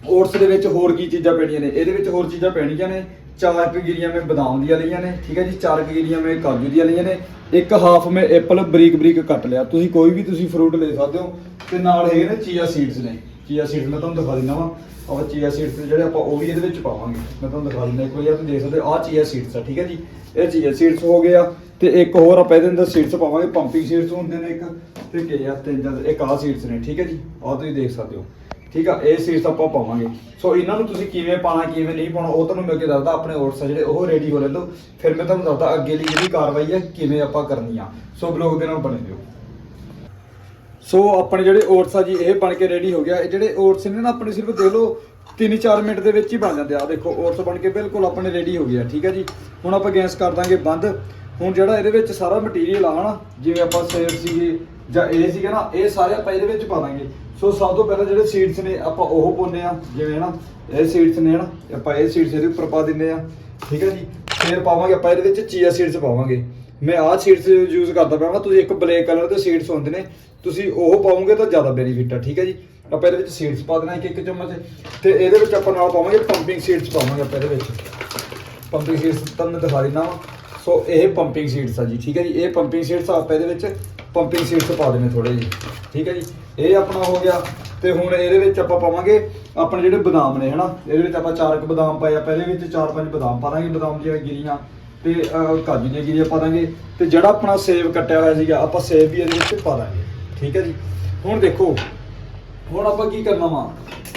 ਓਟਸ ਦੇ ਵਿੱਚ ਹੋਰ ਕੀ ਚੀਜ਼ਾਂ ਪੈਣੀਆਂ ਨੇ? ਇਹਦੇ ਵਿੱਚ ਹੋਰ ਚੀਜ਼ਾਂ ਪੈਣੀਆਂ ਨੇ ਚਾਰ ਕੁ ਗਿਰੀਆਂ ਮੈਂ ਬਦਾਮ ਦੀਆਂ ਲਈਆਂ ਨੇ, ਠੀਕ ਹੈ ਜੀ? ਚਾਰ ਕੁ ਗਿਰੀਆਂ ਮੈਂ ਕਾਜੂ ਦੀਆਂ ਲਈਆਂ ਨੇ। ਇੱਕ ਹਾਫ ਮੈਂ ਐਪਲ ਬਰੀਕ ਬਰੀਕ ਕੱਟ ਲਿਆ। ਤੁਸੀਂ ਕੋਈ ਵੀ ਤੁਸੀਂ ਫਰੂਟ ਲੈ ਸਕਦੇ ਹੋ ਤੇ ਨਾਲ ਹੈਗੇ ਨੇ ਚੀਆ ਸੀਡਸ ਨੇ। ਚੀਆ ਸੀਡਸ ਮੈਂ ਤੁਹਾਨੂੰ ਦਿਖਾ ਦਿੰਦਾ ਵਾਂ। ਆਪਾਂ ਚੀਆ ਸੀਡਸ ਜਿਹੜੇ ਆਪਾਂ ਉਹ ਵੀ ਇਹਦੇ ਵਿੱਚ ਪਾਵਾਂਗੇ। ਮੈਂ ਤੁਹਾਨੂੰ ਦਿਖਾ ਦਿੰਦਾ ਇੱਕ ਵਾਰੀ ਆ ਤੁਸੀਂ ਦੇਖ ਸਕਦੇ ਹੋ, ਆਹ ਚੀਆ ਸੀਡਸ ਆ, ਠੀਕ ਹੈ ਜੀ? ਇਹ ਚੀਆ ਸੀਡਸ ਹੋ ਗਏ ਆ, ਤੇ ਇੱਕ ਹੋਰ ਆਪਾਂ ਇਹਦੇ ਅੰਦਰ ਸੀਡਸ ਪਾਵਾਂਗੇ ਪੰਪਿੰਗ ਸੀਡਸ ਹੁੰਦੇ ਨੇ ਇੱਕ, ਤੇ ਕੀ ਆ ਤਿੰਨ ਜਾਂ ਇੱਕ ਆਹ ਸੀਡਸ ਨੇ, ਠੀਕ ਹੈ ਜੀ? ਆਹ ਤੁਸੀਂ ਦੇਖ ਸਕਦੇ ਹੋ, ਠੀਕ ਆ? ਇਹ ਸੀਡਸ ਆਪਾਂ ਪਾਵਾਂਗੇ। ਸੋ ਇਹਨਾਂ ਨੂੰ ਤੁਸੀਂ ਕਿਵੇਂ ਪਾਣਾ ਕਿਵੇਂ ਨਹੀਂ ਪਾਉਣਾ, ਉਹ ਤੁਹਾਨੂੰ ਮੈਂ ਅੱਗੇ ਦੱਸਦਾ, ਆਪਣੇ ਓਟਸ ਆ ਜਿਹੜੇ, ਉਹ ਰੈਡੀ ਹੋ ਲੈਂਦੋ ਫਿਰ ਮੈਂ ਤੁਹਾਨੂੰ ਦੱਸਦਾ ਅੱਗੇ ਲਈ ਜਿਹੜੀ ਕਾਰਵਾਈ ਹੈ, ਕਿਵੇਂ ਆਪਾਂ ਕਰਨੀ ਆ। ਸੋ ਬਲੌਗ ਦੇ ਨਾਲ ਬਣੇ ਰਹੋ। ਸੋ ਆਪਣੇ ਜਿਹੜੇ ਓਟਸ ਆ ਜੀ, ਇਹ ਬਣ ਕੇ ਰੈਡੀ ਹੋ ਗਿਆ। ਇਹ ਜਿਹੜੇ ਓਟਸ ਨੇ ਨਾ, ਆਪਣੇ ਸਿਰਫ ਦੇਖ ਲਓ 3-4 ਮਿੰਟ ਦੇ ਵਿੱਚ ਹੀ ਬਣ ਜਾਂਦੇ ਆ। ਆਹ ਦੇਖੋ ਓਟਸ ਬਣ ਕੇ ਬਿਲਕੁਲ ਆਪਣੇ ਰੈਡੀ ਹੋ ਗਿਆ ਠੀਕ ਹੈ ਜੀ? ਹੁਣ ਆਪਾਂ ਗੈਸ ਕਰ ਦਾਂਗੇ ਬੰਦ। ਹੁਣ ਜਿਹੜਾ ਇਹਦੇ ਵਿੱਚ ਸਾਰਾ ਮਟੀਰੀਅਲ ਆ, ਹਨਾ, ਜਿਵੇਂ ਆਪਾਂ ਸੇਬ ਸੀਗੇ ਜਾਂ ਇਹ ਸੀਗਾ ਨਾ, ਇਹ ਸਾਰੇ ਆਪਾਂ ਇਹਦੇ ਵਿੱਚ ਪਾ ਦਾਂਗੇ। ਸੋ ਸਭ ਤੋਂ ਪਹਿਲਾਂ ਜਿਹੜੇ ਸੀਡਸ ਨੇ, ਆਪਾਂ ਉਹ ਪਾਉਂਦੇ ਆ, ਜਿਵੇਂ ਨਾ ਇਹ ਸੀਡਸ ਨੇ ਹਨਾ, ਆਪਾਂ ਇਹ ਸੀਡਸ ਇਹਦੇ ਉੱਪਰ ਪਾ ਦਿੰਦੇ ਆ, ਠੀਕ ਹੈ ਜੀ? ਫਿਰ ਪਾਵਾਂਗੇ ਆਪਾਂ ਇਹਦੇ ਵਿੱਚ ਚੀਆ ਸੀਡਸ ਪਾਵਾਂਗੇ। ਮੈਂ ਆਹ ਸੀਡਸ ਯੂਜ਼ ਕਰਦਾ ਪਿਆ ਤੁਸੀਂ ਇੱਕ ਬਲੈਕ ਕਲਰ ਦੇ ਸੀਡਸ ਹੁੰਦੇ ਨੇ ਤੁਸੀਂ ਉਹ ਪਾਓਗੇ ਤਾਂ ਜ਼ਿਆਦਾ ਬੈਨੀਫਿਟ ਆ, ਠੀਕ ਹੈ ਜੀ? ਆਪਾਂ ਇਹਦੇ ਵਿੱਚ ਸੀਡਸ ਪਾ ਦੇਣਾ ਇੱਕ ਇੱਕ ਚਮਚ। ਤੇ ਇਹਦੇ ਵਿੱਚ ਆਪਾਂ ਨਾਲ ਪਾਵਾਂਗੇ ਪੰਪਿੰਗ ਸੀਡਸ ਪਾਵਾਂਗੇ ਆਪਾਂ ਇਹਦੇ ਵਿੱਚ। ਪੰਪਿੰਗ ਸੀਡਸ ਤੁਹਾਨੂੰ ਦਿਖਾ ਦਿੰਦਾ ਵਾਂ। ਸੋ ਇਹ ਪੰਪਿੰਗ ਸੀਡਸ ਆ ਜੀ, ਠੀਕ ਹੈ ਜੀ? ਇਹ ਪੰਪਿੰਗ ਸੀਡਸ ਆਪਾਂ ਇਹਦੇ ਵਿੱਚ ਪੰਪਿੰਗ ਸੀਡਸ ਪਾ ਦੇਣੇ ਥੋੜੇ ਜੀ ਠੀਕ ਹੈ ਜੀ? ਇਹ ਆਪਣਾ ਹੋ ਗਿਆ। ਤੇ ਹੁਣ ਇਹਦੇ ਵਿੱਚ ਆਪਾਂ ਪਾਵਾਂਗੇ ਆਪਣੇ ਜਿਹੜੇ ਬਦਾਮ ਨੇ, ਹਨਾ? ਇਹਦੇ ਵਿੱਚ ਆਪਾਂ ਚਾਰ ਕੁ ਬਦਾਮ ਪਾਏ ਆ ਪਹਿਲੇ ਵਿੱਚ ਚਾਰ ਪੰਜ ਬਦਾਮ ਪਾ ਦਾਂਗੇ, ਬਦਾਮ ਦੀਆਂ ਗਿਰੀਆਂ। ਤੇ ਕਾਜੂ ਦੀਆਂ ਗਿਰੀਆਂ ਪਾ ਦਾਂਗੇ। ਤੇ ਜਿਹੜਾ ਆਪਣਾ ਸੇਬ ਕੱਟਿਆ ਹੋਇਆ ਸੀਗਾ, ਆਪਾਂ ਸੇਬ ਵੀ ਇਹਦੇ ਵਿੱਚ ਪਾ ਦਾਂਗੇ। ਠੀਕ ਹੈ ਜੀ। ਹੁਣ ਦੇਖੋ, ਹੁਣ ਆਪਾਂ ਕੀ ਕਰਨਾ ਵਾ?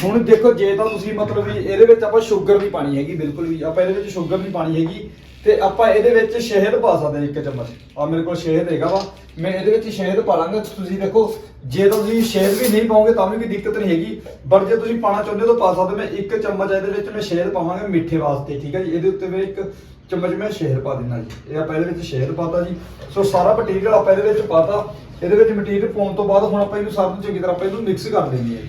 ਹੁਣ ਦੇਖੋ, ਜੇ ਤਾਂ ਤੁਸੀਂ ਮਤਲਬ ਵੀ ਇਹਦੇ ਵਿੱਚ ਆਪਾਂ ਸ਼ੂਗਰ ਨਹੀਂ ਪਾਣੀ ਹੈਗੀ, ਬਿਲਕੁਲ ਵੀ ਆਪਾਂ ਇਹਦੇ ਵਿੱਚ ਸ਼ੂਗਰ ਨਹੀਂ ਪਾਣੀ ਹੈਗੀ, ਤੇ ਆਪਾਂ ਇਹਦੇ ਵਿੱਚ ਸ਼ਹਿਦ ਪਾ ਸਕਦੇ ਹਾਂ ਇੱਕ ਚਮਚ। ਆ ਮੇਰੇ ਕੋਲ ਸ਼ਹਿਦ ਹੈਗਾ ਵਾ, ਮੈਂ ਇਹਦੇ ਵਿੱਚ ਸ਼ਹਿਦ ਪਾ ਲਾਂਗਾ। ਤੁਸੀਂ ਦੇਖੋ, ਜੇ ਤਾਂ ਤੁਸੀਂ ਸ਼ਹਿਦ ਵੀ ਨਹੀਂ ਪਾਓਗੇ, ਤਾਂ ਵੀ ਕੋਈ ਦਿੱਕਤ ਨਹੀਂ ਹੈਗੀ। ਬਟ ਜੇ ਤੁਸੀਂ ਪਾਣਾ ਚਾਹੁੰਦੇ ਹੋ ਤਾਂ ਪਾ ਸਕਦੇ ਹੋ। ਮੈਂ ਇੱਕ ਚਮਚ ਇਹਦੇ ਵਿੱਚ ਮੈਂ ਸ਼ਹਿਦ ਪਾਵਾਂਗਾ ਮਿੱਠੇ ਵਾਸਤੇ, ਠੀਕ ਹੈ ਜੀ। ਇਹਦੇ ਉੱਤੇ ਮੈਂ ਇੱਕ ਚਮਚ ਮੈਂ ਸ਼ਹਿਦ ਪਾ ਦਿੰਦਾ ਜੀ। ਇਹ ਆਪਾਂ ਇਹਦੇ ਵਿੱਚ ਸ਼ਹਿਦ ਪਾਤਾ ਜੀ। ਸੋ ਸਾਰਾ ਮਟੀਰੀਅਲ ਆਪਾਂ ਇਹਦੇ ਵਿੱਚ ਪਾਤਾ। ਇਹਦੇ ਵਿੱਚ ਮਟੀਰੀਅਲ ਪਾਉਣ ਤੋਂ ਬਾਅਦ ਹੁਣ ਆਪਾਂ ਇਹਨੂੰ ਸਭ ਨੂੰ ਚੰਗੀ ਤਰ੍ਹਾਂ ਆਪਾਂ ਇਹਨੂੰ ਮਿਕਸ ਕਰ ਦੇਣੀ ਹੈ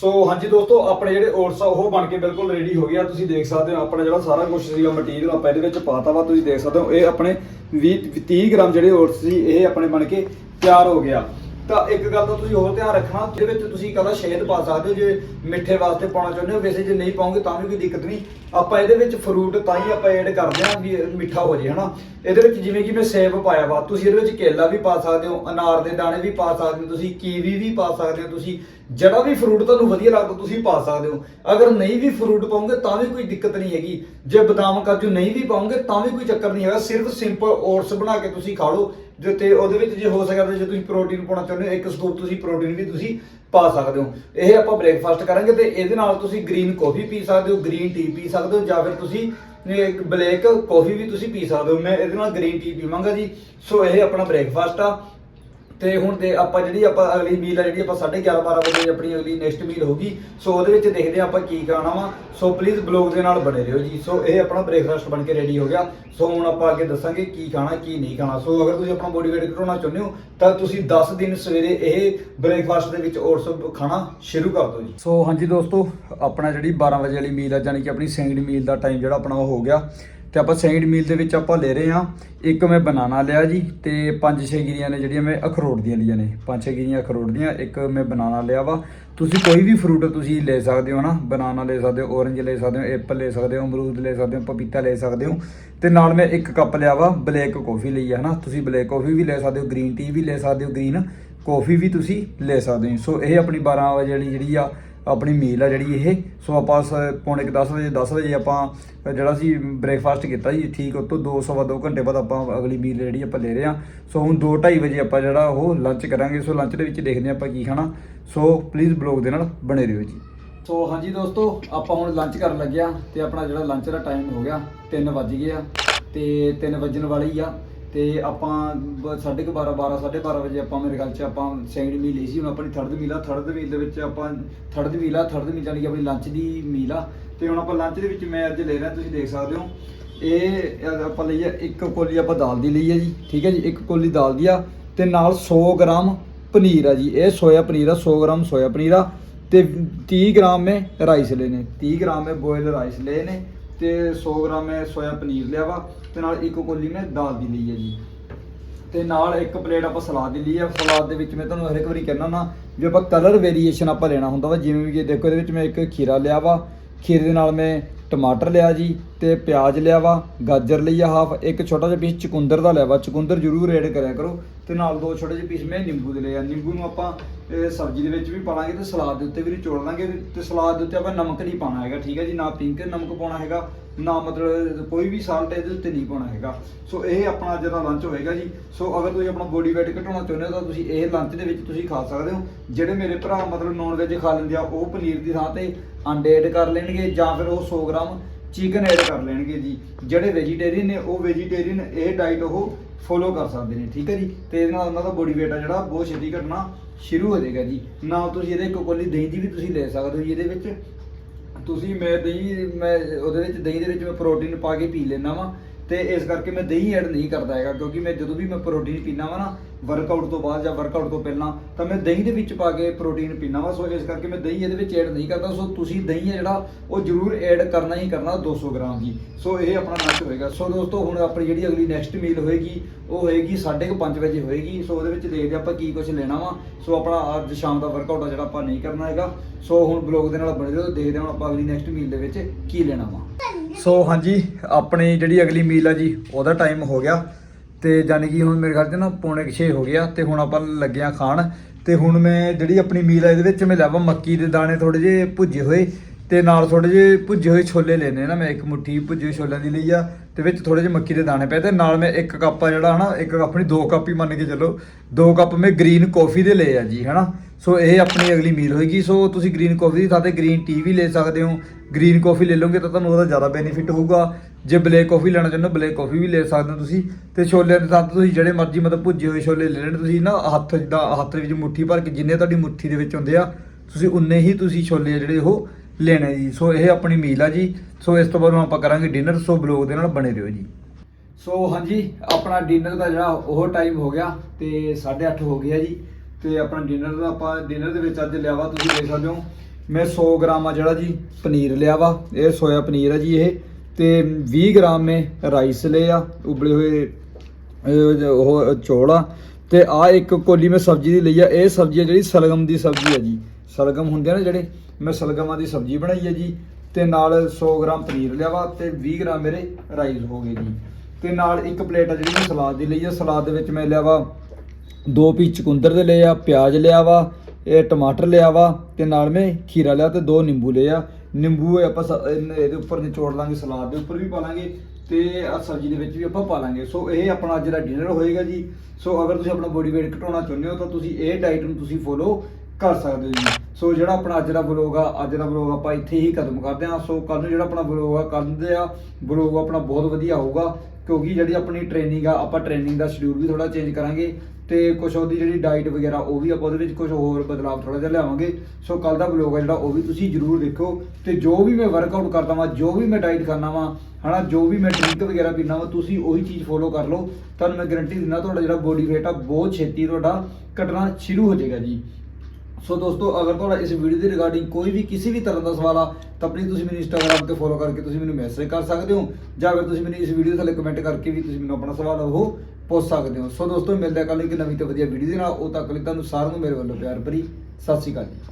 ਸੋ ਹਾਂਜੀ ਦੋਸਤੋ, ਆਪਣੇ ਜਿਹੜੇ ਓਟਸ ਆ, ਉਹ ਬਣ ਕੇ ਬਿਲਕੁਲ ਰੈਡੀ ਹੋ ਗਿਆ ਤੁਸੀਂ ਦੇਖ ਸਕਦੇ ਹੋ ਆਪਣਾ ਜਿਹੜਾ ਸਾਰਾ ਕੁਝ ਸੀਗਾ ਮਟੀਰੀਅਲ ਆਪਾਂ ਇਹਦੇ ਵਿੱਚ ਪਾਤਾ ਵਾ। ਤੁਸੀਂ ਦੇਖ ਸਕਦੇ ਹੋ, ਇਹ ਆਪਣੇ 20 30 ਗ੍ਰਾਮ ਜਿਹੜੇ ਓਟਸ ਸੀ, ਇਹ ਆਪਣੇ ਬਣ ਕੇ ਤਿਆਰ ਹੋ ਗਿਆ। ਤਾਂ ਇੱਕ ਗੱਲ ਦਾ ਤੁਸੀਂ ਹੋਰ ਧਿਆਨ ਰੱਖਣਾ, ਜਿਹਦੇ ਵਿੱਚ ਤੁਸੀਂ ਕਦਾ ਸ਼ਹਿਦ ਪਾ ਸਕਦੇ ਹੋ, ਜੇ ਮਿੱਠੇ ਵਾਸਤੇ ਪਾਉਣਾ ਚਾਹੁੰਦੇ ਹੋ, ਵੈਸੇ ਜੇ ਨਹੀਂ ਪਾਉਂਗੇ ਤਾਂ ਵੀ ਕੋਈ ਦਿੱਕਤ ਨਹੀਂ। ਆਪਾਂ ਇਹਦੇ ਵਿੱਚ ਫਰੂਟ ਤਾਂ ਹੀ ਆਪਾਂ ਐਡ ਕਰਦੇ ਹਾਂ ਵੀ ਮਿੱਠਾ ਹੋ ਜੇ, ਹਨਾ? ਇਹਦੇ ਵਿੱਚ ਜਿਵੇਂ ਕਿ ਮੈਂ ਸੇਬ ਪਾਇਆ ਵਾ, ਤੁਸੀਂ ਇਹਦੇ ਵਿੱਚ ਕੇਲਾ ਵੀ ਪਾ ਸਕਦੇ ਹੋ, ਅਨਾਰ ਦੇ ਦਾਣੇ ਵੀ ਪਾ ਸਕਦੇ ਹੋ ਤੁਸੀਂ, ਕੀਵੀ ਵੀ ਪਾ ਸਕਦੇ ਹੋ ਤੁਸੀਂ, ਜਿਹੜਾ ਵੀ ਫਰੂਟ ਤੁਹਾਨੂੰ ਵਧੀਆ ਲੱਗਦਾ ਤੁਸੀਂ ਪਾ ਸਕਦੇ ਹੋ। ਅਗਰ ਨਹੀਂ ਵੀ ਫਰੂਟ ਪਾਉਂਗੇ ਤਾਂ ਵੀ ਕੋਈ ਦਿੱਕਤ ਨਹੀਂ ਹੈਗੀ। ਜੇ ਬਦਾਮ ਕਾਜੂ ਨਹੀਂ ਵੀ ਪਾਉਂਗੇ ਤਾਂ ਵੀ ਕੋਈ ਚੱਕਰ ਨਹੀਂ ਹੈਗਾ। ਸਿਰਫ ਸਿੰਪਲ ਓਟਸ ਬਣਾ ਕੇ ਤੁਸੀਂ ਖਾ ਲਓ ਜੇ ਤੇ ਉਹਦੇ ਵਿੱਚ ਜੇ ਹੋ ਸਕਦਾ ਜੇ ਤੁਸੀਂ ਪ੍ਰੋਟੀਨ ਪਾਉਣਾ ਚਾਹੁੰਦੇ ਹੋ, ਇੱਕ ਸਕੂਪ ਤੁਸੀਂ ਪ੍ਰੋਟੀਨ ਵੀ ਤੁਸੀਂ ਪਾ ਸਕਦੇ ਹੋ। ਇਹ ਆਪਾਂ ਬ੍ਰੇਕਫਾਸਟ ਕਰਾਂਗੇ ਤੇ ਇਹਦੇ ਨਾਲ ਤੁਸੀਂ ਗ੍ਰੀਨ ਕਾਫੀ ਪੀ ਸਕਦੇ ਹੋ ਗ੍ਰੀਨ ਟੀ ਪੀ ਸਕਦੇ ਹੋ, ਜਾਂ ਫਿਰ ਤੁਸੀਂ ਇੱਕ ਬਲੈਕ ਕਾਫੀ ਵੀ ਤੁਸੀਂ ਪੀ ਸਕਦੇ ਹੋ। ਮੈਂ ਇਹਦੇ ਨਾਲ ਗ੍ਰੀਨ ਟੀ ਪੀਵਾਂਗਾ ਜੀ। ਸੋ ਇਹ ਆਪਣਾ ਬ੍ਰੇਕਫਾਸਟ ਆ। ਤੇ ਹੁਣ ਤੇ ਆਪਾਂ ਜਿਹੜੀ ਆਪਾਂ ਅਗਲੀ ਮੀਲ ਆ ਜਿਹੜੀ ਆਪਾਂ 11:30 12 ਵਜੇ ਆਪਣੀ ਅਗਲੀ ਨੈਕਸਟ ਮੀਲ ਹੋਗੀ ਸੋ ਉਹਦੇ ਵਿੱਚ ਦੇਖਦੇ ਹਾਂ ਆਪਾਂ ਕੀ ਕਰਾਉਣਾ ਵਾ। ਸੋ ਪਲੀਜ਼ ਬਲੌਗ ਦੇ ਨਾਲ ਬਣੇ ਰਹੋ ਜੀ। ਸੋ ਇਹ ਆਪਣਾ ਬ੍ਰੇਕਫਾਸਟ ਬਣ ਕੇ ਰੈਡੀ ਹੋ ਗਿਆ। ਸੋ ਹੁਣ ਆਪਾਂ ਅੱਗੇ ਦੱਸਾਂਗੇ ਕੀ ਖਾਣਾ, ਕੀ ਨਹੀਂ ਖਾਣਾ। ਸੋ ਅਗਰ ਤੁਸੀਂ ਆਪਣਾ ਬੋਡੀ weight ਘਟਾਉਣਾ ਚਾਹੁੰਦੇ ਹੋ, ਤਾਂ ਤੁਸੀਂ 10 ਦਿਨ ਸਵੇਰੇ ਇਹ ਬ੍ਰੇਕਫਾਸਟ ਦੇ ਵਿੱਚ ਓਟਸ ਖਾਣਾ ਸ਼ੁਰੂ ਕਰ ਦਿਓ ਜੀ। ਸੋ ਹਾਂਜੀ ਦੋਸਤੋ, ਆਪਣਾ ਜਿਹੜੀ 12 ਵਜੇ ਵਾਲੀ ਮੀਲ ਆ ਯਾਨੀ ਕਿ ਆਪਣੀ ਸੈਕਿੰਡ ਮੀਲ ਦਾ ਟਾਈਮ ਜਿਹੜਾ ਆਪਣਾ ਉਹ ਹੋ ਗਿਆ। ਤੇ ਆਪਾਂ ਸੈਂਡ ਮੀਲ ਦੇ ਵਿੱਚ ਆਪਾਂ ਲੈ ਰਹੇ ਹਾਂ। ਇੱਕ ਮੈਂ ਬਨਾਨਾ ਲਿਆ ਜੀ ਤੇ ਪੰਜ ਛੇ ਗਿਰੀਆਂ ਨੇ ਜਿਹੜੀਆਂ ਮੈਂ ਅਖਰੋਟ ਦੀਆਂ ਲਈਆਂ ਨੇ। ਪੰਜ ਛੇ ਗਿਰੀਆਂ ਅਖਰੋਟ ਦੀਆਂ, ਇੱਕ ਮੈਂ ਬਨਾਨਾ ਲਿਆ ਵਾ। ਤੁਸੀਂ ਕੋਈ ਵੀ ਫਰੂਟ ਤੁਸੀਂ ਲੈ ਸਕਦੇ ਹੋ ਨਾ ਬਨਾਨਾ ਲੈ ਸਕਦੇ ਹੋ ਔਰੰਜ ਲੈ ਸਕਦੇ ਹੋ ਐਪਲ ਲੈ ਸਕਦੇ ਹੋ, ਅਮਰੂਦ ਲੈ ਸਕਦੇ ਹੋ, ਪਪੀਤਾ ਲੈ ਸਕਦੇ ਹੋ। ਤੇ ਨਾਲ ਮੈਂ ਇੱਕ ਕੱਪ ਲਿਆ ਵਾ ਬਲੈਕ ਕਾਫੀ ਲਈ ਹੈ ਨਾ ਤੁਸੀਂ ਬਲੈਕ ਕਾਫੀ ਵੀ ਲੈ ਸਕਦੇ ਹੋ ਗ੍ਰੀਨ ਟੀ ਵੀ ਲੈ ਸਕਦੇ ਹੋ ਗ੍ਰੀਨ ਕਾਫੀ ਵੀ ਤੁਸੀਂ ਲੈ ਸਕਦੇ ਹੋ। ਸੋ ਇਹ ਆਪਣੀ 12 ਵਜੇ ਵਾਲੀ ਜਿਹੜੀ ਆ ਆਪਣੀ ਮੀਲ ਆ ਜਿਹੜੀ ਇਹ। ਸੋ ਆਪਾਂ ਸ- ਪੌਣੇ 10 ਵਜੇ 10 ਵਜੇ ਆਪਾਂ ਜਿਹੜਾ ਸੀ ਬ੍ਰੇਕਫਾਸਟ ਕੀਤਾ ਜੀ ਠੀਕ ਉਸ ਤੋਂ 2 ਸਵਾ 2 ਘੰਟੇ ਬਾਅਦ ਆਪਾਂ ਅਗਲੀ ਮੀਲ ਜਿਹੜੀ ਆਪਾਂ ਲੈ ਰਹੇ ਆ ਸੋ ਹੁਣ 2:30 ਵਜੇ ਆਪਾਂ ਜਿਹੜਾ ਉਹ ਲੰਚ ਕਰਾਂਗੇ। ਸੋ ਲੰਚ ਦੇ ਵਿੱਚ ਦੇਖਦੇ ਹਾਂ ਆਪਾਂ ਕੀ ਖਾਣਾ। ਸੋ ਪਲੀਜ਼ ਬਲੌਗ ਦੇ ਨਾਲ ਬਣੇ ਰਹੋ ਜੀ। ਸੋ ਹਾਂਜੀ ਦੋਸਤੋ, ਆਪਾਂ ਹੁਣ ਲੰਚ ਕਰਨ ਲੱਗਿਆ ਤੇ ਆਪਣਾ ਜਿਹੜਾ ਲੰਚ ਦਾ ਟਾਈਮ ਹੋ ਗਿਆ 3 ਵੱਜ ਗਿਆ ਆ ਤੇ 3 ਵੱਜਣ ਵਾਲੇ ਆ। ਤੇ ਆਪਾਂ 12:30 12 12:30 ਵਜੇ ਆਪਾਂ ਮੇਰੇ ਖਿਆਲ ਚ ਆਪਾਂ ਸੈਕਿੰਡ ਮੀਲ ਲਈ ਸੀ, ਹੁਣ ਆਪਣੀ ਥਰਡ ਮੀਲ ਆ ਥਰਡ ਮੀਲ ਦੇ ਵਿੱਚ ਆਪਾਂ ਥਰਡ ਮੀਲ ਆ ਥਰਡ ਮੀਲ ਜਾਨੀ ਕਿ ਆਪਣੀ ਲੰਚ ਦੀ ਮੀਲ ਆ। ਤੇ ਹੁਣ ਆਪਾਂ ਲੰਚ ਦੇ ਵਿੱਚ ਮੈਂ ਅੱਜ ਲੈ ਰਿਹਾ, ਤੁਸੀਂ ਦੇਖ ਸਕਦੇ ਹੋ। ਇਹ ਆਪਾਂ ਲਈ ਆ, ਇੱਕ ਕੋਲੀ ਆਪਾਂ ਦਾਲ ਦੀ ਲਈ ਆ ਜੀ, ਠੀਕ ਹੈ ਜੀ, ਇੱਕ ਕੋਲੀ ਦਾਲ ਦੀ ਆ, ਤੇ ਨਾਲ 100 ਗ੍ਰਾਮ ਪਨੀਰ ਆ ਜੀ। ਇਹ ਸੋਇਆ ਪਨੀਰ ਆ 100 ਗ੍ਰਾਮ ਸੋਇਆ ਪਨੀਰ ਆ, ਤੇ 30 ਗ੍ਰਾਮ ਮੈਂ ਰਾਈਸ ਲਏ ਨੇ 30 ਗ੍ਰਾਮ ਮੈਂ ਬੋਇਲ ਰਾਈਸ ਲਏ ਨੇ, ਤੇ 100 ਗ੍ਰਾਮ ਮੈਂ ਸੋਇਆ ਪਨੀਰ ਲਿਆ ਵਾ। ਤੇ ਨਾਲ ਇੱਕ ਕੋਲੀ ਮੈਂ ਦਾਲ ਦੀ ਲਈ ਹੈ ਜੀ। ਤੇ ਨਾਲ ਇੱਕ ਪਲੇਟ ਆਪਾਂ ਸਲਾਦ ਦੀ ਲਈ ਆ ਸਲਾਦ ਦੇ ਵਿੱਚ ਮੈਂ ਤੁਹਾਨੂੰ ਹਰ ਇੱਕ ਵਾਰੀ ਕਹਿੰਦਾ ਨਾ ਜੇ ਆਪਾਂ ਕਲਰ ਵੇਰੀਏਸ਼ਨ ਆਪਾਂ ਲੈਣਾ ਹੁੰਦਾ ਵਾ। ਜਿਵੇਂ ਵੀ ਦੇਖੋ ਇਹਦੇ ਵਿੱਚ ਮੈਂ ਇੱਕ ਖੀਰਾ ਲਿਆ ਵਾ। ਖੀਰੇ ਦੇ ਨਾਲ ਮੈਂ ਟਮਾਟਰ ਲਿਆ ਜੀ। ਤੇ ਪਿਆਜ਼ ਲਿਆ ਵਾ, ਗਾਜਰ ਲਈ ਆ ਹਾਫ ਇੱਕ ਛੋਟਾ ਜਿਹਾ ਪੀਸ ਚਕੁੰਦਰ ਦਾ ਲਿਆ ਵਾ, ਚਕੁੰਦਰ ਜ਼ਰੂਰ ਐਡ ਕਰਿਆ ਕਰੋ ਤੇ ਨਾਲ ਦੋ ਛੋਟੇ ਜਿਹੇ ਪੀਸ ਮੈਂ ਨਿੰਬੂ ਦੇ ਲਏ ਆ। ਨਿੰਬੂ ਨੂੰ ਆਪਾਂ ਸਬਜ਼ੀ ਦੇ ਵਿੱਚ ਵੀ ਪਾ ਲਾਂਗੇ ਤੇ ਸਲਾਦ ਦੇ ਉੱਤੇ ਵੀ ਨਿਚੋੜ ਲਾਂਗੇ ਤੇ ਸਲਾਦ ਦੇ ਉੱਤੇ ਆਪਾਂ ਨਮਕ ਨਹੀਂ ਪਾਣਾ ਹੈਗਾ, ਠੀਕ ਹੈ ਜੀ? ਨਾ ਪਿੰਕ ਨਮਕ ਪਾਉਣਾ ਹੈਗਾ, ਨਾ ਮਤਲਬ ਕੋਈ ਵੀ ਸਾਲਟ ਇਹਦੇ ਉੱਤੇ ਨਹੀਂ ਪਾਉਣਾ ਹੈਗਾ। ਸੋ ਇਹ ਆਪਣਾ ਅੱਜ ਦਾ ਲੰਚ ਹੋਏਗਾ ਜੀ। ਸੋ ਅਗਰ ਤੁਸੀਂ ਆਪਣਾ ਬੋਡੀ weight ਘਟਾਉਣਾ ਚਾਹੁੰਦੇ ਹੋ ਤਾਂ ਤੁਸੀਂ ਇਹ ਲੰਚ ਦੇ ਵਿੱਚ ਤੁਸੀਂ ਖਾ ਸਕਦੇ ਹੋ। ਜਿਹੜੇ ਮੇਰੇ ਭਰਾ ਮਤਲਬ ਨੌਨ ਵੈਜ ਖਾ ਲੈਂਦੇ ਆ, ਉਹ ਪਨੀਰ ਦੀ ਥਾਂ ਤੇ ਅੰਡੇ ਐਡ ਕਰ ਲੈਣਗੇ ਜਾਂ ਫਿਰ ਉਹ 100 ਗ੍ਰਾਮ ਚਿਕਨ ਐਡ ਕਰ ਲੈਣਗੇ ਜੀ। ਜਿਹੜੇ ਵੈਜੀਟੇਰੀਅਨ ਨੇ, ਉਹ ਵੈਜੀਟੇਰੀਅਨ ਇਹ ਡਾਈਟ ਉਹ ਫੋਲੋ ਕਰ ਸਕਦੇ ਨੇ, ਠੀਕ ਹੈ ਜੀ? ਤੇ ਇਹਦੇ ਨਾਲ ਉਹਨਾਂ ਦਾ ਬੋਡੀ weight ਆ ਜਿਹੜਾ, ਬਹੁਤ ਛੇਤੀ ਘਟਣਾ ਸ਼ੁਰੂ ਹੋ ਜਾਏਗਾ ਜੀ। ਨਾਲ ਤੁਸੀਂ ਇਹਦੇ ਇੱਕ ਕੋਲੀ ਦਹੀਂ ਦੀ ਵੀ ਤੁਸੀਂ ਲੈ ਸਕਦੇ ਹੋ ਜੀ ਇਹਦੇ ਵਿੱਚ। ਤੁਸੀਂ ਮੈਂ ਦਹੀਂ, ਮੈਂ ਉਹਦੇ ਵਿੱਚ, ਦਹੀਂ ਦੇ ਵਿੱਚ ਮੈਂ ਪ੍ਰੋਟੀਨ ਪਾ ਕੇ ਪੀ ਲੈਣਾ ਵਾ। ਤੇ ਇਸ ਕਰਕੇ ਮੈਂ ਦਹੀਂ ਐਡ ਨਹੀਂ ਕਰਦਾ ਹੈਗਾ, ਕਿਉਂਕਿ ਮੈਂ ਜਦੋਂ ਵੀ ਮੈਂ ਪ੍ਰੋਟੀਨ ਪੀਣਾ ਵਾ ਨਾ ਵਰਕਆਊਟ ਤੋਂ ਬਾਅਦ ਜਾਂ ਵਰਕਆਊਟ ਤੋਂ ਪਹਿਲਾਂ, ਤਾਂ ਮੈਂ ਦਹੀਂ ਦੇ ਵਿੱਚ ਪਾ ਕੇ ਪ੍ਰੋਟੀਨ ਪੀਣਾ ਵਾ, ਸੋ ਇਸ ਕਰਕੇ ਮੈਂ ਦਹੀਂ ਇਹਦੇ ਵਿੱਚ ਐਡ ਨਹੀਂ ਕਰਦਾ, ਸੋ ਤੁਸੀਂ ਦਹੀਂ ਹੈ ਜਿਹੜਾ, ਉਹ ਜ਼ਰੂਰ ਐਡ ਕਰਨਾ ਹੀ ਕਰਨਾ 200 ਗ੍ਰਾਮ ਦੀ ਸੋ ਇਹ ਆਪਣਾ ਲੰਚ ਹੋਏਗਾ। ਸੋ ਦੋਸਤੋ, ਹੁਣ ਆਪਣੀ ਜਿਹੜੀ ਅਗਲੀ ਨੈਕਸਟ ਮੀਲ ਹੋਏਗੀ, ਉਹ ਹੋਏਗੀ 5:30 ਵਜੇ ਹੋਏਗੀ। ਸੋ ਉਹਦੇ ਵਿੱਚ ਦੇਖਦੇ ਆਪਾਂ ਕੀ ਕੁਝ ਲੈਣਾ ਵਾ। ਸੋ ਆਪਣਾ ਅੱਜ ਸ਼ਾਮ ਦਾ ਵਰਕਆਊਟ ਆ ਜਿਹੜਾ ਆਪਾਂ ਨਹੀਂ ਕਰਨਾ ਹੈਗਾ। ਸੋ ਹੁਣ ਬਲੌਗ ਦੇ ਨਾਲ ਬਣੇ ਰਹੋ, ਦੇਖਦੇ ਹਾਂ ਹੁਣ ਆਪਾਂ ਅਗਲੀ ਨੈਕਸਟ ਮੀਲ ਦੇ ਵਿੱਚ ਕੀ ਲੈਣਾ ਵਾ। ਸੋ ਹਾਂਜੀ, ਆਪਣੀ ਜਿਹੜੀ ਅਗਲੀ ਮੀਲ ਆ ਜੀ, ਉਹਦਾ ਟਾਈਮ ਹੋ ਗਿਆ। ਤੇ ਜਾਨੀ ਕਿ ਹੁਣ ਮੇਰੇ ਖਿਆਲ 'ਚ ਨਾ ਪੌਣੇ 6 ਹੋ ਗਿਆ ਤੇ ਹੁਣ ਆਪਾਂ ਲੱਗਿਆ ਖਾਣ। ਤੇ ਹੁਣ ਮੈਂ ਜਿਹੜੀ ਆਪਣੀ ਮੀਲ ਆ, ਇਹਦੇ ਵਿੱਚ ਮੈਂ ਲਾਵਾ ਮੱਕੀ ਦੇ ਦਾਣੇ ਥੋੜੇ ਜਿਹੇ ਭੁੱਜੇ ਹੋਏ। ਤੇ ਨਾਲ ਥੋੜੇ ਜਿਹੇ ਭੁੱਜੇ ਹੋਏ ਛੋਲੇ ਲੈਣੇ ਨਾ ਮੈਂ, ਇੱਕ ਮੁੱਠੀ ਭੁੱਜੇ ਹੋਏ ਛੋਲਿਆਂ ਦੀ ਲਈ ਆ, ਤੇ ਵਿੱਚ ਥੋੜੇ ਜਿਹੇ ਮੱਕੀ ਦੇ ਦਾਣੇ ਪਏ ਤੇ ਨਾਲ ਮੈਂ ਇੱਕ ਕੱਪ ਆ ਜਿਹੜਾ ਹਨਾ, ਇੱਕ ਆਪਣੀ ਦੋ ਕੱਪ ਹੀ ਮੰਨ ਕੇ ਚੱਲੋ, ਦੋ ਕੱਪ ਮੈਂ ਗ੍ਰੀਨ ਕਾਫੀ ਦੇ ਲਏ ਆ ਜੀ, ਹਨਾ। ਸੋ ਇਹ ਆਪਣੀ ਅਗਲੀ ਮੀਲ ਹੋਏਗੀ, ਸੋ ਤੁਸੀਂ ਗ੍ਰੀਨ ਕਾਫੀ ਦੀ ਥਾਂ ਤੇ ਗ੍ਰੀਨ ਟੀ ਵੀ ਲੈ ਸਕਦੇ ਹੋ, ਗ੍ਰੀਨ ਕਾਫੀ ਲੈ ਲਓਗੇ ਤਾਂ ਤੁਹਾਨੂੰ ਉਹਦਾ ਜ਼ਿਆਦਾ ਬੈਨੀਫਿਟ ਹੋਊਗਾ। ਜੇ ਬਲੈਕ ਕਾਫੀ ਲੈਣਾ ਚਾਹੁੰਦੇ ਹੋ, ਬਲੈਕ ਕਾਫੀ ਵੀ ਲੈ ਸਕਦੇ ਹੋ ਤੁਸੀਂ, ਤੇ ਛੋਲੇ ਦੇ ਥਾਂ ਤੇ ਤੁਸੀਂ ਜਿਹੜੇ ਮਰਜ਼ੀ ਮਤਲਬ ਭੁੱਜੇ ਹੋਏ ਛੋਲੇ ਲੈ ਲੈਣ, ਤੁਸੀਂ ਨਾ ਹੱਥ ਜਿੱਦਾਂ ਹੱਥ ਵਿੱਚ ਮੁੱਠੀ ਭਰ ਕੇ, ਜਿੰਨੇ ਤੁਹਾਡੀ ਮੁੱਠੀ ਦੇ ਵਿੱਚ ਹੁੰਦੇ ਆ, ਤੁਸੀਂ ਉਨੇ ਹੀ ਤੁਸੀਂ ਛੋਲੇ ਜਿਹੜੇ ਉਹ ਲੈਣਾ ਜੀ। ਸੋ ਇਹ ਆਪਣੀ ਮੀਲ ਆ ਜੀ। ਸੋ ਇਸ ਤੋਂ ਬਾਅਦ ਹੁਣ ਆਪਾਂ ਕਰਾਂਗੇ ਡਿਨਰ ਸੋ ਬਲੌਗ ਦੇ ਨਾਲ ਬਣੇ ਰਹੋ ਜੀ। ਸੋ ਹਾਂਜੀ, ਆਪਣਾ ਡਿਨਰ ਦਾ ਜਿਹੜਾ ਉਹ ਟਾਈਮ ਹੋ ਗਿਆ ਤੇ 8:30 ਹੋ ਗਿਆ ਜੀ। ਤੇ ਆਪਣਾ ਡਿਨਰ ਦਾ ਆਪਾਂ ਡਿਨਰ ਦੇ ਵਿੱਚ ਅੱਜ ਲਿਆ ਵਾ ਤੁਸੀਂ ਦੇਖ ਸਕਦੇ ਹੋ। ਮੈਂ 100 ਗ੍ਰਾਮ ਆ ਜਿਹੜਾ ਜੀ, ਪਨੀਰ ਲਿਆ ਵਾ ਇਹ ਸੋਇਆ ਪਨੀਰ ਆ ਜੀ ਇਹ। ਤੇ 20 ਗ੍ਰਾਮ ਮੈਂ ਰਾਈਸ ਲਏ ਆ, ਉਬਲੇ ਹੋਏ ਉਹ ਚੌਲ ਆ। ਤੇ ਆ ਇੱਕ ਕੋਲੀ ਮੈਂ ਸਬਜ਼ੀ ਦੀ ਲਈ ਆ। ਇਹ ਸਬਜ਼ੀ ਆ ਜਿਹੜੀ ਸਲਗਮ ਦੀ ਸਬਜ਼ੀ ਆ ਜੀ। ਸਲਗਮ ਹੁੰਦੇ ਆ ਨਾ ਜਿਹੜੇ, ਮੈਂ ਸਲਗਮਾਂ ਦੀ ਸਬਜ਼ੀ ਬਣਾਈ ਹੈ ਜੀ, ਤੇ ਨਾਲ 100 ਗ੍ਰਾਮ ਪਨੀਰ ਲਿਆ ਵਾ ਤੇ 20 ਗ੍ਰਾਮ ਮੇਰੇ ਰਾਈਸ ਹੋ ਗਏ ਜੀ। ਤੇ ਨਾਲ ਇੱਕ ਪਲੇਟ ਆ ਜਿਹੜੀ ਮੈਂ ਸਲਾਦ ਦੀ ਲਈ ਆ, ਸਲਾਦ ਦੇ ਵਿੱਚ ਮੈਂ ਲਿਆ ਵਾ ਦੋ ਪੀਸ ਚੁਕੰਦਰ ਦੇ ਲਏ ਆ ਪਿਆਜ਼ ਲਿਆ ਵਾ, ਇਹ ਟਮਾਟਰ ਲਿਆ ਵਾ, ਤੇ ਨਾਲ ਮੈਂ ਖੀਰਾ ਲਿਆ ਤੇ ਦੋ ਨਿੰਬੂ ਲਏ ਆ। ਨਿੰਬੂ ਆਪਾਂ ਸ- ਇਹਦੇ ਉੱਪਰ ਨਿਚੋੜ ਲਾਂਗੇ, ਸਲਾਦ ਦੇ ਉੱਪਰ ਵੀ ਪਾ ਲਾਂਗੇ ਤੇ ਆ ਸਬਜ਼ੀ ਦੇ ਵਿੱਚ ਵੀ ਆਪਾਂ ਪਾ ਲਾਂਗੇ। ਸੋ ਇਹ ਆਪਣਾ ਅੱਜ ਦਾ ਡਿਨਰ ਹੋਏਗਾ ਜੀ, ਸੋ ਅਗਰ ਤੁਸੀਂ ਆਪਣਾ ਬੋਡੀ weight ਘਟਾਉਣਾ ਚਾਹੁੰਦੇ ਹੋ ਤਾਂ ਤੁਸੀਂ ਇਹ ਡਾਈਟ ਨੂੰ ਤੁਸੀਂ ਫੋਲੋ ਕਰ ਸਕਦੇ ਹੋ ਜੀ। ਸੋ ਜਿਹੜਾ ਆਪਣਾ ਅੱਜ ਦਾ ਵਲੋਗ ਆ, ਅੱਜ ਦਾ ਵਲੋਗ ਆਪਾਂ ਇੱਥੇ ਹੀ ਖਤਮ ਕਰਦੇ ਹਾਂ। ਸੋ ਕੱਲ ਨੂੰ ਜਿਹੜਾ ਆਪਣਾ ਵਲੋਗ ਆ ਕੱਲ ਦੇ ਆ ਵਲੋਗ ਆਪਣਾ ਬਹੁਤ ਵਧੀਆ ਹੋਊਗਾ। ਕਿਉਂਕਿ ਜਿਹੜੀ ਆਪਣੀ ਟ੍ਰੇਨਿੰਗ ਆ, ਆਪਾਂ ਟ੍ਰੇਨਿੰਗ ਦਾ ਸ਼ਡਿਊਲ ਵੀ ਥੋੜਾ ਚੇਂਜ ਕਰਾਂਗੇ ਤੇ ਕੁਝ ਉਹਦੀ ਜਿਹੜੀ ਡਾਈਟ ਵਗੈਰਾ, ਉਹ ਵੀ ਆਪਾਂ ਉਹਦੇ ਵਿੱਚ ਕੁਝ ਹੋਰ ਬਦਲਾਅ ਥੋੜਾ ਜਿਹਾ ਲਿਆਵਾਂਗੇ। ਸੋ ਕੱਲ ਦਾ ਵਲੋਗ ਆ ਜਿਹੜਾ, ਉਹ ਵੀ ਤੁਸੀਂ ਜਰੂਰ ਦੇਖੋ। ਤੇ ਜੋ ਵੀ ਮੈਂ ਵਰਕਆਊਟ ਕਰਦਾ ਵਾਂ, ਜੋ ਵੀ ਮੈਂ ਡਾਈਟ ਕਰਨਾ ਵਾਂ, ਹਨਾ, ਜੋ ਵੀ ਮੈਂ ਡਰਿੰਕ ਵਗੈਰਾ ਪੀਣਾ ਵਾ, ਤੁਸੀਂ ਉਹੀ ਚੀਜ਼ ਫੋਲੋ ਕਰ ਲਓ। ਤੁਹਾਨੂੰ ਮੈਂ ਗਾਰੰਟੀ ਦਿੰਦਾ, ਤੁਹਾਡਾ ਜਿਹੜਾ ਬੋਡੀ weight ਆ, ਬਹੁਤ ਛੇਤੀ ਤੁਹਾਡਾ ਘਟਣਾ ਸ਼ੁਰੂ ਹੋ ਜਾਏਗਾ ਜੀ। ਸੋ ਦੋਸਤੋ, ਅਗਰ ਤੁਹਾਡਾ ਇਸ ਵੀਡੀਓ ਦੇ ਰਿਗਾਰਡਿੰਗ ਕੋਈ ਵੀ ਕਿਸੇ ਵੀ ਤਰ੍ਹਾਂ ਦਾ ਸਵਾਲ ਆ, ਤਾਂ ਪਲੀਜ਼ ਤੁਸੀਂ ਮੈਨੂੰ ਇੰਸਟਾਗ੍ਰam ਤੇ ਫੋਲੋ ਕਰਕੇ ਤੁਸੀਂ ਮੈਨੂੰ ਮੈਸੇਜ ਕਰ ਸਕਦੇ ਹੋ, ਜਾਂ ਫਿਰ ਤੁਸੀਂ ਮੈਨੂੰ ਇਸ ਵੀਡੀਓ ਦੇ ਥੱਲੇ ਕਮੈਂਟ ਕਰਕੇ ਵੀ ਤੁਸੀਂ ਮੈਨੂੰ ਆਪਣਾ ਸਵਾਲ ਉਹ ਪੁੱਛ ਸਕਦੇ ਹੋ। ਸੋ ਦੋਸਤੋ, ਮਿਲਦੇ ਹਾਂ ਕੱਲ ਇੱਕ ਨਵੀਂ ਤੇ ਵਧੀਆ ਵੀਡੀਓ ਦੇ ਨਾਲ। ਉਹ ਤੱਕ ਲਈ ਤੁਹਾਨੂੰ ਸਾਰਿਆਂ ਨੂੰ ਮੇਰੇ ਵੱਲੋਂ ਪਿਆਰ ਭਰੀ ਸਤਿ ਸ਼੍ਰੀ ਅਕਾਲ ਜੀ।